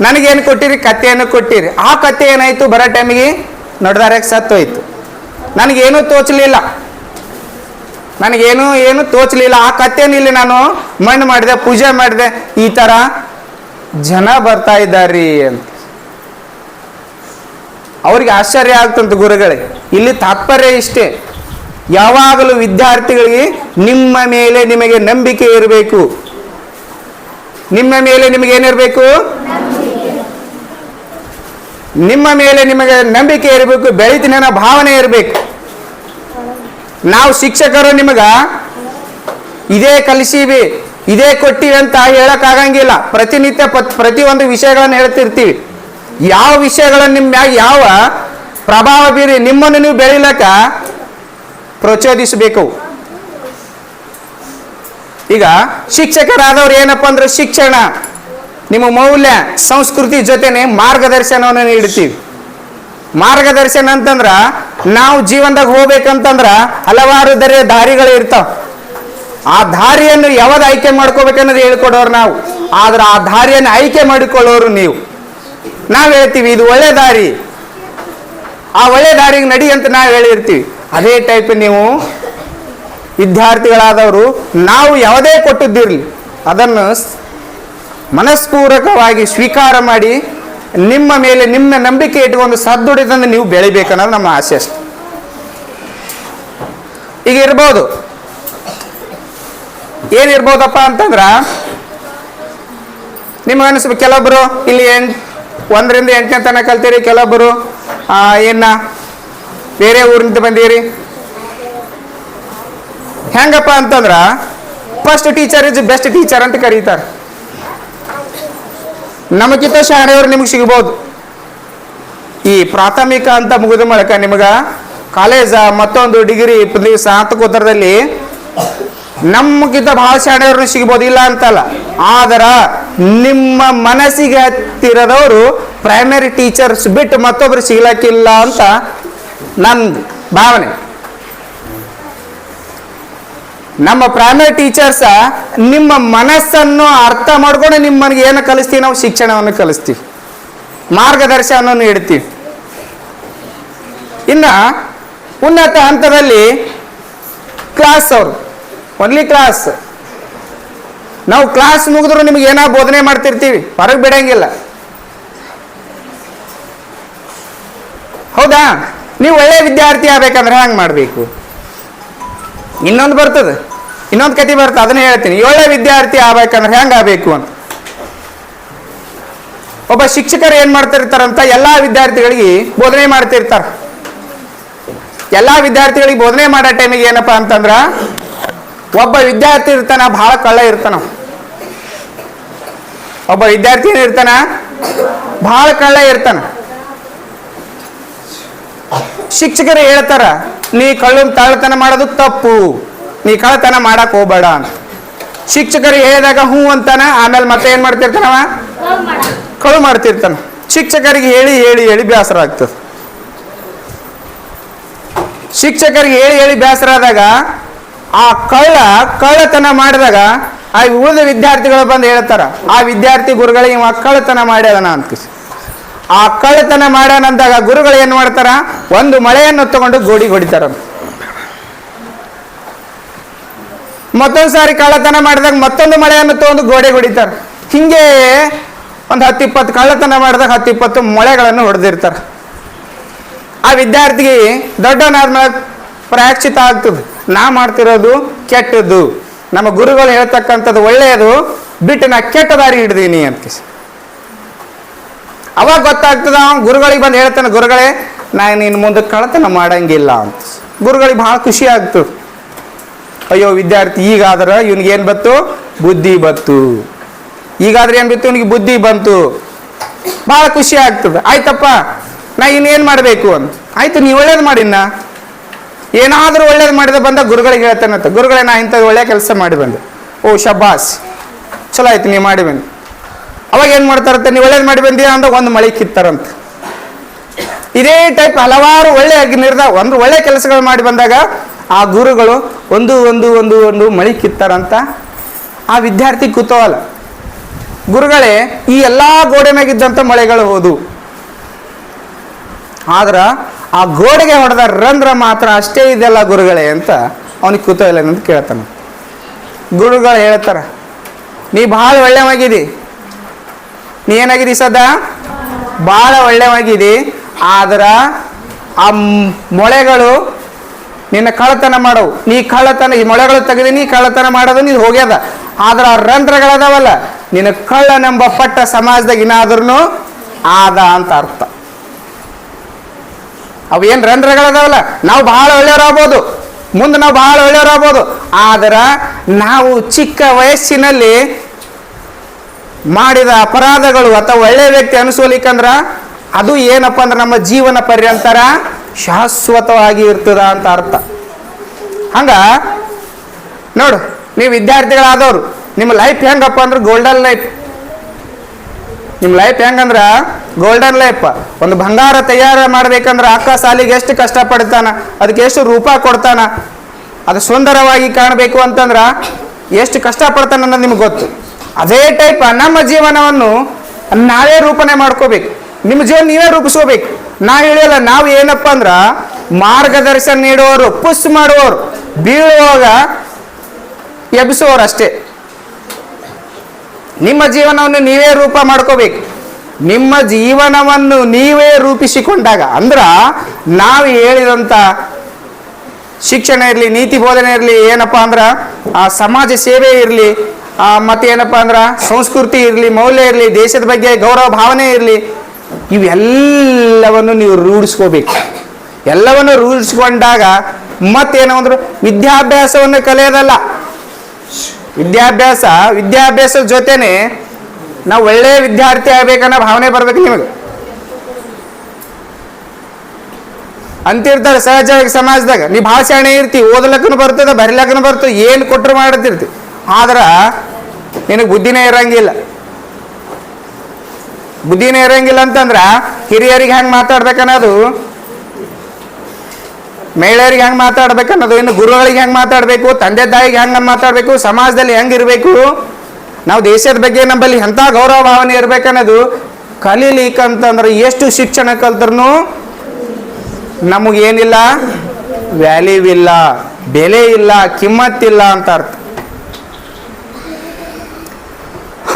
ನನಗೇನು ಕೊಟ್ಟಿರಿ ಕತ್ತೆಯನ್ನು ಕೊಟ್ಟಿರಿ. ಆ ಕತ್ತೆ ಏನಾಯ್ತು ಬರೋ ಟೈಮಿಗೆ ನಡ್ದಾರ್ಯಾಗ ಸತ್ತೋಯ್ತು. ನನಗೇನು ತೋಚಲಿಲ್ಲ. ನನಗೇನು, ಏನು ತೋಚಲಿಲ್ಲ. ಆ ಕತ್ತೆನ ಇಲ್ಲಿ ನಾನು ಮಣ್ಣು ಮಾಡಿದೆ, ಪೂಜೆ ಮಾಡಿದೆ. ಈ ಥರ ಜನ ಬರ್ತಾ ಇದ್ದಾರೆ ಅಂತ. ಅವ್ರಿಗೆ ಆಶ್ಚರ್ಯ ಆಗ್ತಂತ ಗುರುಗಳೇ, ಇಲ್ಲಿ ತಾತ್ಪರ್ಯ ಇಷ್ಟೇ. ಯಾವಾಗಲೂ ವಿದ್ಯಾರ್ಥಿಗಳಿಗೆ ನಿಮ್ಮ ಮೇಲೆ ನಿಮಗೆ ನಂಬಿಕೆ ಇರಬೇಕು. ನಿಮ್ಮ ಮೇಲೆ ನಿಮಗೆ ಏನಿರಬೇಕು? ನಿಮ್ಮ ಮೇಲೆ ನಿಮಗೆ ನಂಬಿಕೆ ಇರಬೇಕು, ಬೆಳಿತಿನ ಭಾವನೆ ಇರಬೇಕು. ನಾವು ಶಿಕ್ಷಕರು ನಿಮಗ ಇದೇ ಕಲಿಸೀವಿ. ಇದೇ ಕೊಟ್ಟಿವಿ ಅಂತ ಹೇಳಕ್ಕಾಗಂಗಿಲ್ಲ. ಪ್ರತಿನಿತ್ಯ ಪತ್ ಪ್ರತಿಯೊಂದು ವಿಷಯಗಳನ್ನು ಹೇಳ್ತಿರ್ತೀವಿ. ಯಾವ ವಿಷಯಗಳನ್ನು ನಿಮ್ಮ ಮ್ಯಾಗ ಯಾವ ಪ್ರಭಾವ ಬೀರಿ ನಿಮ್ಮನ್ನು ನೀವು ಬೆಳಿಲಕ್ಕ ಪ್ರಚೋದಿಸಬೇಕು. ಈಗ ಶಿಕ್ಷಕರಾದವ್ರು ಏನಪ್ಪ ಅಂದ್ರೆ ಶಿಕ್ಷಣ, ನಿಮ್ಮ ಮೌಲ್ಯ, ಸಂಸ್ಕೃತಿ ಜೊತೆನೆ ಮಾರ್ಗದರ್ಶನವನ್ನು ನೀಡ್ತೀವಿ ಮಾರ್ಗದರ್ಶನ ಅಂತಂದ್ರ ನಾವು ಜೀವನದಾಗ ಹೋಗ್ಬೇಕಂತಂದ್ರ ಹಲವಾರು ದರ ದಾರಿಗಳು ಇರ್ತಾವ. ಆ ದಾರಿಯನ್ನು ಯಾವ್ದು ಆಯ್ಕೆ ಮಾಡ್ಕೋಬೇಕನ್ನೋದು ಹೇಳ್ಕೊಡೋರು ನಾವು. ಆದ್ರೆ ಆ ದಾರಿಯನ್ನು ಆಯ್ಕೆ ಮಾಡಿಕೊಳ್ಳೋರು ನೀವು. ನಾವು ಹೇಳ್ತೀವಿ, ಇದು ಒಳ್ಳೆ ದಾರಿ. ಆ ಒಳ್ಳೆ ದಾರಿಗೆ ನಡಿ ಅಂತ ನಾವು ಹೇಳಿರ್ತೀವಿ. ಅದೇ ಟೈಪ್ ನೀವು ವಿದ್ಯಾರ್ಥಿಗಳಾದವರು, ನಾವು ಯಾವುದೇ ಕೊಟ್ಟಿದ್ದಿರಲಿ, ಅದನ್ನು ಮನಸ್ಪೂರ್ವಕವಾಗಿ ಸ್ವೀಕಾರ ಮಾಡಿ, ನಿಮ್ಮ ಮೇಲೆ ನಿಮ್ಮ ನಂಬಿಕೆ ಇಟ್ಕೊಂಡು ಸದ್ದುಡಿದಂದು ನೀವು ಬೆಳಿಬೇಕನ್ನೋದು ನಮ್ಮ ಆಸೆ ಅಷ್ಟೆ. ಈಗ ಇರ್ಬೋದು ಏನಿರ್ಬೋದಪ್ಪ ಅಂತಂದ್ರ ನಿಮಗೆ ಕೆಲವೊಬ್ಬರು ಇಲ್ಲಿ ಎಂಟ್ ಒಂದರಿಂದ ಎಂಟನೇ ತನಕ ಕಲ್ತೀರಿ ಆ, ಏನ ಬೇರೆ ಊರಿಂದ ಬಂದೀರಿ. ಹೆಂಗಪ್ಪ ಅಂತಂದ್ರ first teacher is best teacher ಅಂತ ಕರೀತಾರೆ. ನಮಗಿಂತ ಶಾಣೆಯವರು ನಿಮ್ಗೆ ಸಿಗ್ಬೋದು. ಈ ಪ್ರಾಥಮಿಕ ಅಂತ ಮುಗಿದ ಮೂಲಕ ನಿಮಗೆ ಕಾಲೇಜ ಮತ್ತೊಂದು ಡಿಗ್ರಿ ಸ್ನಾತಕೋತ್ತರದಲ್ಲಿ ನಮಗಿಂತ ಬಹಳ ಶಾಣೆಯವ್ರನ್ನ ಸಿಗ್ಬೋದು, ಇಲ್ಲ ಅಂತಲ್ಲ. ಆದ್ರ ನಿಮ್ಮ ಮನಸ್ಸಿಗೆ ಹತ್ತಿರದವರು ಪ್ರೈಮರಿ ಟೀಚರ್ಸ್ ಬಿಟ್ಟು ಮತ್ತೊಬ್ರು ಸಿಗ್ಲಕ್ಕಿಲ್ಲ ಅಂತ ನಂದು ಭಾವನೆ. ನಮ್ಮ ಪ್ರೈಮರಿ ಟೀಚರ್ಸ ನಿಮ್ಮ ಮನಸ್ಸನ್ನು ಅರ್ಥ ಮಾಡ್ಕೊಂಡು ನಿಮ್ಮನಿಗೆ ಏನು ಕಲಿಸ್ತೀವಿ ನಾವು? ಶಿಕ್ಷಣವನ್ನು ಕಲಿಸ್ತೀವಿ. ಮಾರ್ಗದರ್ಶನವನ್ನು ನೀಡ್ತೀವಿ ಇನ್ನ ಉನ್ನತ ಹಂತದಲ್ಲಿ ಕ್ಲಾಸ್ ಅವರು. ಒನ್ಲಿ ಕ್ಲಾಸ್ ನಾವು ಕ್ಲಾಸ್ ಮುಗಿದ್ರು ನಿಮಗೆ ಏನೋ ಬೋಧನೆ ಮಾಡ್ತಿರ್ತೀವಿ? ಹೊರಗೆ ಬಿಡಂಗಿಲ್ಲ. ಹೌದಾ? ನೀವು ಒಳ್ಳೆ ವಿದ್ಯಾರ್ಥಿ ಆಗ್ಬೇಕಂದ್ರೆ ಹಂಗೆ ಮಾಡಬೇಕು. ಇನ್ನೊಂದು ಬರ್ತದೆ. ಇನ್ನೊಂದು ಕತೆ ಬರ್ತದೆ, ಅದನ್ನ ಹೇಳ್ತೀನಿ. ಒಳ್ಳೆ ವಿದ್ಯಾರ್ಥಿ ಆಗ್ಬೇಕಂದ್ರೆ ಹೆಂಗೆ ಆಗಬೇಕು ಅಂತ. ಒಬ್ಬ ಶಿಕ್ಷಕರು ಏನು ಮಾಡ್ತಿರ್ತಾರಂತ ಎಲ್ಲ ವಿದ್ಯಾರ್ಥಿಗಳಿಗೆ ಬೋಧನೆ ಮಾಡ್ತಿರ್ತಾರೆ. ಎಲ್ಲ ವಿದ್ಯಾರ್ಥಿಗಳಿಗೆ ಬೋಧನೆ ಮಾಡೋ ಟೈಮಿಗೆ ಏನಪ್ಪಾ ಅಂತಂದ್ರ ಒಬ್ಬ ವಿದ್ಯಾರ್ಥಿ ಇರ್ತಾನ ಬಹಳ ಕಳ್ಳ ಇರ್ತಾನ ಒಬ್ಬ ವಿದ್ಯಾರ್ಥಿ ಇರ್ತಾನ ಬಹಳ ಕಳ್ಳ ಇರ್ತಾನ. ಶಿಕ್ಷಕರು ಹೇಳ್ತಾರ, ನೀ ಕಳ್ಳನ್ ತಾಳ್ತನ ಮಾಡೋದು ತಪ್ಪು. ನೀ ಕಳ್ಳತನ ಮಾಡಕ್ ಹೋಗ್ಬೇಡ ಅಂತ. ಶಿಕ್ಷಕರು ಹೇಳಿದಾಗ, ಹ್ಞೂ ಅಂತಾನ, ಆಮೇಲೆ ಮತ್ತೆ ಏನ್ ಮಾಡ್ತಿರ್ತಾನವ? ಕಳು ಮಾಡ್ತಿರ್ತಾನ. ಶಿಕ್ಷಕರಿಗೆ ಹೇಳಿ ಹೇಳಿ ಹೇಳಿ ಬೇಸರ ಆಗ್ತದೆ. ಶಿಕ್ಷಕರಿಗೆ ಹೇಳಿ ಹೇಳಿ ಬೇಸರ ಆದಾಗ ಆ ಕಳ್ಳ ಕಳ್ಳತನ ಮಾಡಿದಾಗ, ಆ ಉಳಿದ ವಿದ್ಯಾರ್ಥಿಗಳು ಬಂದು ಹೇಳ್ತಾರ, ಆ ವಿದ್ಯಾರ್ಥಿ ಗುರುಗಳಿಗೆ ಕಳ್ಳತನ ಮಾಡ್ಯಾದನ ಅಂತ ಆ ಕಳ್ಳತನ ಮಾಡ್ಯಾನಂದಾಗ ಗುರುಗಳು ಏನು ಮಾಡ್ತಾರ, ಒಂದು ಮಳೆಯನ್ನು ತಗೊಂಡು ಗೋಡಿ ಹೊಡಿತಾರ. ಮತ್ತೊಂದು ಸಾರಿ ಕಳ್ಳತನ ಮಾಡಿದಾಗ ಮತ್ತೊಂದು ಮಳೆಯನ್ನು ತಗೊಂಡು ಗೋಡೆ ಹೊಡಿತಾರ. ಹಿಂಗೆ ಒಂದು ಹತ್ತು ಇಪ್ಪತ್ತು ಕಳ್ಳತನ ಮಾಡಿದಾಗ ಹತ್ತು ಇಪ್ಪತ್ತು ಮೊಳೆಗಳನ್ನು ಹೊಡೆದಿರ್ತಾರೆ. ಆ ವಿದ್ಯಾರ್ಥಿಗೆ ದೊಡ್ಡವನಾದ್ಮೇಲೆ ಪ್ರಾಯಶ್ಚಿತ ಆಗ್ತದೆ. ನಾ ಮಾಡ್ತಿರೋದು ಕೆಟ್ಟದ್ದು. ನಮ್ಮ ಗುರುಗಳು ಹೇಳ್ತಕ್ಕಂಥದ್ದು ಒಳ್ಳೆಯದು, ಬಿಟ್ಟು ನಾ ಕೆಟ್ಟ ದಾರಿ ಹಿಡ್ದೀನಿ ಅಂತ. ಅವಾಗ ಗೊತ್ತಾಗ್ತದ ಅವ್ನು ಗುರುಗಳಿಗೆ ಬಂದು ಹೇಳ್ತಾನೆ, ಗುರುಗಳೇ ನಾನು ಇನ್ನು ಮುಂದೆ ಕಳತನ ಮಾಡಂಗಿಲ್ಲ ಅಂತ ಗುರುಗಳಿಗೆ ಭಾಳ ಖುಷಿ ಆಗ್ತದೆ ಅಯ್ಯೋ, ವಿದ್ಯಾರ್ಥಿ, ಈಗಾದ್ರೆ ಇವನಿಗೆ ಏನು ಬತ್ತು ಬುದ್ಧಿ ಬತ್ತು ಈಗಾದ್ರೆ ಏನು ಬಿತ್ತು? ಇವನಿಗೆ ಬುದ್ಧಿ ಬಂತು. ಭಾಳ ಖುಷಿ ಆಗ್ತದೆ. ಆಯ್ತಪ್ಪ, ನಾ ಇನ್ನೇನು ಮಾಡಬೇಕು? ಅಂತ. ಆಯ್ತು, ನೀವು ಒಳ್ಳೇದು ಮಾಡಿನ ಏನಾದರೂ ಒಳ್ಳೇದು ಮಾಡಿದ ಬಂದ ಗುರುಗಳಿಗೆ ಹೇಳ್ತಾನಂತ ಗುರುಗಳೇ, ನಾ ಇಂಥದ್ದು ಒಳ್ಳೆ ಕೆಲಸ ಮಾಡಿ ಬಂದೆ. ಓ, ಶಬ್ಬಾಸ್. ಚಲೋ ಆಯ್ತು ನೀವು ಮಾಡಿ ಬಂದು. ಅವಾಗ ಏನು ಮಾಡ್ತಾರಂತೆ ನೀವು ಒಳ್ಳೇದು ಮಾಡಿ ಬಂದಿ ಅಂದ್ರೆ ಒಂದು ಮಳೆ ಕಿತ್ತಾರಂತ. ಇದೇ ಟೈಪ್ ಹಲವಾರು ಒಳ್ಳೆಯ ನಿರ್ದ, ಒಂದು ಒಳ್ಳೆ ಕೆಲಸಗಳು ಮಾಡಿ ಬಂದಾಗ ಆ ಗುರುಗಳು ಒಂದು ಒಂದು ಒಂದು ಒಂದು ಮಳೆ ಕಿತ್ತಾರಂತ ಆ ವಿದ್ಯಾರ್ಥಿ ಕುತೂಹಲ ಗುರುಗಳೇ, ಈ ಎಲ್ಲ ಗೋಡೆ ಮ್ಯಾಗಿದ್ದಂಥ ಮಳೆಗಳು ಹೋದು. ಆದ್ರ ಆ ಗೋಡೆಗೆ ಹೊಡೆದ ರಂಧ್ರ ಮಾತ್ರ ಅಷ್ಟೇ ಇದೆಲ್ಲ ಗುರುಗಳೇ ಅಂತ ಅವನಿಗೆ ಕುತೂಹಲ ಅಂತ ಕೇಳ್ತಾನೆ. ಗುರುಗಳು ಹೇಳ್ತಾರ, ನೀ ಭಾಳ ಒಳ್ಳೆವಾಗಿದಿ. ನೀ ಏನಾಗಿದಿ ಸದಾ? ಭಾಳ ಒಳ್ಳೆವಾಗಿದಿ. ಆದ್ರೆ ಆ ಮೊಳೆಗಳು ನಿನ್ನ ಕಳ್ಳತನ ಮಾಡವು. ನೀ ಕಳ್ಳತನ, ಈ ಮೊಳೆಗಳು ತೆಗೆದು ನೀ ಕಳ್ಳತನ ಮಾಡೋದು ನೀನು ಹೋಗ್ಯದ ಆದ್ರೆ ಆ ರಂಧ್ರಗಳದಾವಲ್ಲ, ನಿನ್ನ ಕಳ್ಳನೆಂಬ ಪಟ್ಟ ಸಮಾಜದಾಗ ಇನ್ನಾದ್ರೂ ಆದ ಅಂತ ಅರ್ಥ. ಅವು ಏನು ರಂಧ್ರಗಳದಾವಲ್ಲ? ನಾವು ಬಹಳ ಒಳ್ಳೆಯವರಾಗ್ಬೋದು. ಮುಂದೆ ನಾವು ಬಹಳ ಒಳ್ಳೆಯವರಾಗ್ಬೋದು. ಆದ್ರೆ ನಾವು ಚಿಕ್ಕ ವಯಸ್ಸಿನಲ್ಲಿ ಮಾಡಿದ ಅಪರಾಧಗಳು ಅಥವಾ ಒಳ್ಳೆಯ ವ್ಯಕ್ತಿ ಅನಿಸೋಲಿಕ್ಕಂದ್ರ ಅದು ಏನಪ್ಪ ಅಂದ್ರೆ ನಮ್ಮ ಜೀವನ ಪರ್ಯಂತರ ಶಾಶ್ವತವಾಗಿ ಇರ್ತದ ಅಂತ ಅರ್ಥ. ಹಂಗ ನೋಡು, ನೀವು ವಿದ್ಯಾರ್ಥಿಗಳಾದವರು, ನಿಮ್ಮ ಲೈಫ್ ಹೆಂಗಪ್ಪ ಅಂದ್ರೆ ಗೋಲ್ಡನ್ ಲೈಫ್ ನಿಮ್ಮ ಲೈಫ್ ಹೆಂಗಂದ್ರ? ಗೋಲ್ಡನ್ ಲೈಫ್ ಒಂದು ಬಂಗಾರ ತಯಾರು ಮಾಡ್ಬೇಕಂದ್ರ ಅಕ್ಕ ಸಾಲಿಗೆ ಎಷ್ಟು ಕಷ್ಟ ಪಡ್ತಾನ? ಅದಕ್ಕೆ ಎಷ್ಟು ರೂಪ ಕೊಡ್ತಾನ? ಅದು ಸುಂದರವಾಗಿ ಕಾಣಬೇಕು ಅಂತಂದ್ರ ಎಷ್ಟು ಕಷ್ಟಪಡ್ತಾನ ಅನ್ನೋದು ನಿಮ್ಗೆ ಗೊತ್ತು. ಅದೇ ಟೈಪ್ ನಮ್ಮ ಜೀವನವನ್ನು ನಾವೇ ರೂಪಣೆ ಮಾಡ್ಕೋಬೇಕು. ನಿಮ್ಮ ಜೀವನ ನೀವೇ ರೂಪಿಸ್ಕೋಬೇಕು. ನಾ ಹೇಳಿಲ್ಲ ನಾವು ಏನಪ್ಪ ಅಂದ್ರ ಮಾರ್ಗದರ್ಶನ ನೀಡುವವರು ಪುಷ್ ಮಾಡುವವರು, ಬೀಳುವಾಗ ಎಬ್ಸುವವರು ಅಷ್ಟೇ. ನಿಮ್ಮ ಜೀವನವನ್ನು ನೀವೇ ರೂಪ ಮಾಡ್ಕೋಬೇಕು. ನಿಮ್ಮ ಜೀವನವನ್ನು ನೀವೇ ರೂಪಿಸಿಕೊಂಡಾಗ, ಅಂದ್ರ ನಾವು ಹೇಳಿದಂಥ ಶಿಕ್ಷಣ ಇರಲಿ, ನೀತಿ ಬೋಧನೆ ಇರಲಿ, ಏನಪ್ಪ ಅಂದ್ರೆ, ಆ ಸಮಾಜ ಸೇವೆ ಇರಲಿ ಮತ್ತೆ ಏನಪ್ಪ ಅಂದ್ರ, ಸಂಸ್ಕೃತಿ ಇರಲಿ, ಮೌಲ್ಯ ಇರಲಿ, ದೇಶದ ಬಗ್ಗೆ ಗೌರವ ಭಾವನೆ ಇರಲಿ, ಇವೆಲ್ಲವನ್ನು ನೀವು ರೂಢಿಸ್ಕೋಬೇಕು. ಎಲ್ಲವನ್ನು ರೂಢಿಸ್ಕೊಂಡಾಗ ಮತ್ತೇನೋ ಅಂದ್ರೆ, ವಿದ್ಯಾಭ್ಯಾಸವನ್ನು ಕಲಿಯೋದಲ್ಲ. ವಿದ್ಯಾಭ್ಯಾಸ, ವಿದ್ಯಾಭ್ಯಾಸದ ಜೊತೆನೆ ನಾವು ಒಳ್ಳೆಯ ವಿದ್ಯಾರ್ಥಿ ಆಗ್ಬೇಕನ್ನೋ ಭಾವನೆ ಬರ್ಬೇಕು ನಿಮಗೆ. ಅಂತಿರ್ತಾರೆ ಸಹಜವಾಗಿ ಸಮಾಜದಾಗ, ನೀ ಭಾಳ ಇರ್ತಿ, ಓದ್ಲಕ್ಕನು ಬರ್ತದ, ಬರಿಲಕ್ಕನು ಬರ್ತದೆ, ಏನು ಕೊಟ್ಟರು ಮಾಡ್ತಿರ್ತಿ. ಆದ್ರ ನಿನಗೆ ಬುದ್ಧಿನೇ ಇರಂಗಿಲ್ಲ. ಬುದ್ಧಿನೇ ಇರಂಗಿಲ್ಲ ಅಂತಂದ್ರ ಹಿರಿಯರಿಗೆ ಹೆಂಗೆ ಮಾತಾಡ್ಬೇಕನ್ನೋದು ಮಹಿಳೆಯರಿಗೆ ಹೆಂಗೆ ಮಾತಾಡ್ಬೇಕನ್ನೋದು ಇನ್ನು ಗುರುಗಳಿಗೆ ಹೆಂಗೆ ಮಾತಾಡಬೇಕು, ತಂದೆ ತಾಯಿಗೆ ಹೆಂಗೆ ಮಾತಾಡಬೇಕು, ಸಮಾಜದಲ್ಲಿ ಹೆಂಗೆ ಇರಬೇಕು? ನಾವು ದೇಶದ ಬಗ್ಗೆ ನಮ್ಮಲ್ಲಿ ಎಂಥ ಗೌರವ ಭಾವನೆ ಇರಬೇಕನ್ನೋದು ಕಲೀಲಿಕ್ಕಂತಂದ್ರೆ ಎಷ್ಟು ಶಿಕ್ಷಣ ಕಲ್ತ್ರೂ ನಮಗೇನಿಲ್ಲ ವ್ಯಾಲ್ಯೂ ಇಲ್ಲ, ಬೆಲೆ ಇಲ್ಲ, ಕಿಮ್ಮತ್ತಿಲ್ಲ ಅಂತ ಅರ್ಥ.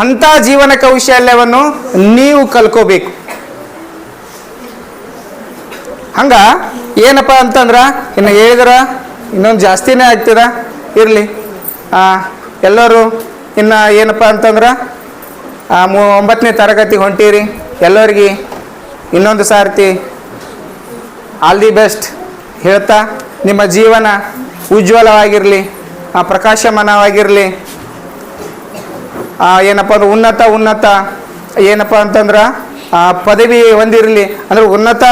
ಅಂಥ ಜೀವನ ಕೌಶಲ್ಯವನ್ನು ನೀವು ಕಲ್ಕೋಬೇಕು ಹಂಗ? ಏನಪ್ಪ ಅಂತಂದ್ರ, ಇನ್ನು ಹೇಳಿದ್ರ, ಇನ್ನೊಂದು ಜಾಸ್ತಿನೇ ಆಗ್ತದ. ಇರಲಿ. ಎಲ್ಲರೂ ಇನ್ನು ಏನಪ್ಪ ಅಂತಂದ್ರ ಮೂ- ಒಂಬತ್ತನೇ ತರಗತಿ ಹೊಂಟೀರಿ. ಎಲ್ಲರಿಗೆ ಇನ್ನೊಂದು ಸಾರ್ತಿ ಆಲ್ ದಿ ಬೆಸ್ಟ್ ಹೇಳ್ತಾ, ನಿಮ್ಮ ಜೀವನ ಉಜ್ವಲವಾಗಿರಲಿ ಪ್ರಕಾಶಮಾನವಾಗಿರಲಿ. ಏನಪ್ಪ ಅಂದ್ರೆ ಉನ್ನತ ಉನ್ನತ, ಏನಪ್ಪ ಅಂತಂದ್ರೆ ಪದವಿ ಹೊಂದಿರಲಿ. ಅಂದ್ರೆ ಉನ್ನತ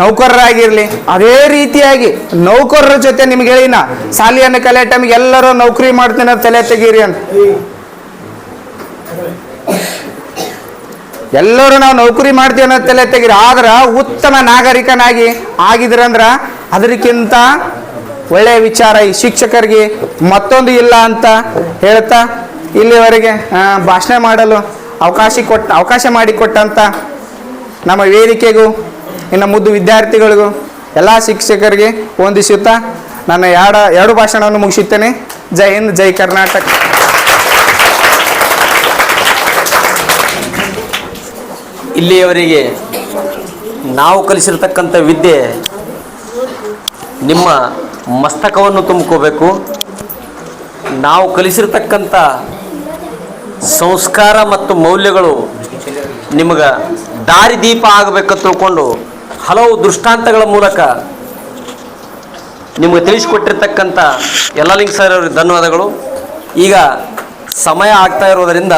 ನೌಕರರಾಗಿರ್ಲಿ, ಅದೇ ರೀತಿಯಾಗಿ ನೌಕರರ ಜೊತೆ ನಿಮ್ಗೆ ಹೇಳಿನ ಸಾಲಿಯನ್ನು ಕಲಿಯೋ ಟೈಮ್ಗೆ ಎಲ್ಲರೂ ನೌಕರಿ ಮಾಡ್ತೇನೆ ತಲೆ ತೆಗೀರಿ ಅಂತ. ಎಲ್ಲರೂ ನಾವು ನೌಕರಿ ಮಾಡ್ತೀವಿ ಅನ್ನೋ ತಲೆ ತೆಗೀರಿ. ಆದ್ರೆ ಉತ್ತಮ ನಾಗರಿಕನಾಗಿ ಆಗಿದ್ರಂದ್ರ ಅದಕ್ಕಿಂತ ಒಳ್ಳೆಯ ವಿಚಾರ ಈ ಶಿಕ್ಷಕರಿಗೆ ಮತ್ತೊಂದು ಇಲ್ಲ ಅಂತ ಹೇಳ್ತಾ ಇಲ್ಲಿವರೆಗೆ ಭಾಷಣ ಮಾಡಲು ಅವಕಾಶ ಕೊಟ್ಟ, ಅವಕಾಶ ಮಾಡಿಕೊಟ್ಟಂತ ನಮ್ಮ ವೇದಿಕೆಗೂ ಇನ್ನು ಮುದ್ದು ವಿದ್ಯಾರ್ಥಿಗಳಿಗೂ ಎಲ್ಲ ಶಿಕ್ಷಕರಿಗೆ ವಂದಿಸುತ್ತಾ ನನ್ನ ಎರಡ ಎರಡು ಭಾಷಣವನ್ನು ಮುಗಿಸುತ್ತೇನೆ. ಜೈ ಹಿಂದ್, ಜೈ ಕರ್ನಾಟಕ. ಇಲ್ಲಿಯವರಿಗೆ ನಾವು ಕಲಿಸಿರ್ತಕ್ಕಂಥ ವಿದ್ಯೆ ನಿಮ್ಮ ಮಸ್ತಕವನ್ನು ತುಂಬ್ಕೋಬೇಕು. ನಾವು ಕಲಿಸಿರ್ತಕ್ಕಂಥ ಸಂಸ್ಕಾರ ಮತ್ತು ಮೌಲ್ಯಗಳು ನಿಮಗೆ ದಾರಿದೀಪ ಆಗಬೇಕಂತ ತಿಳ್ಕೊಂಡು ಹಲವು ದೃಷ್ಟಾಂತಗಳ ಮೂಲಕ ನಿಮಗೆ ತಿಳಿಸಿಕೊಟ್ಟಿರ್ತಕ್ಕಂಥ ಯಲ್ಲಾಲಿಂಗ್ ಸರ್ ಅವರಿಗೆ ಧನ್ಯವಾದಗಳು. ಈಗ ಸಮಯ ಆಗ್ತಾ ಇರೋದರಿಂದ